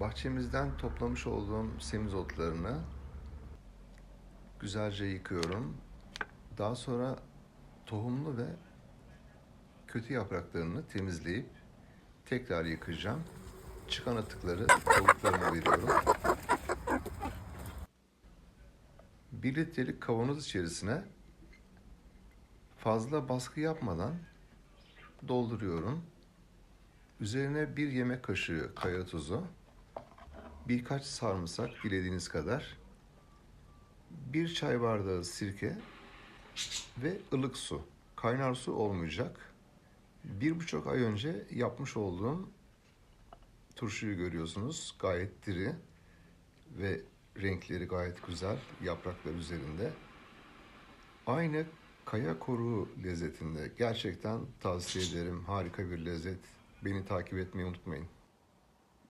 Bahçemizden toplamış olduğum semizotlarını güzelce yıkıyorum. Daha sonra tohumlu ve kötü yapraklarını temizleyip tekrar yıkayacağım. Çıkan atıkları tavuklarıma veriyorum. Bir litrelik kavanoz içerisine fazla baskı yapmadan dolduruyorum. Üzerine bir yemek kaşığı kaya tuzu, birkaç sarımsak dilediğiniz kadar, bir çay bardağı sirke ve ılık su. Kaynar su olmayacak. Bir buçuk ay önce yapmış olduğum turşuyu görüyorsunuz. Gayet diri ve renkleri gayet güzel yapraklar üzerinde. Aynı kaya koruğu lezzetinde. Gerçekten tavsiye ederim. Harika bir lezzet. Beni takip etmeyi unutmayın.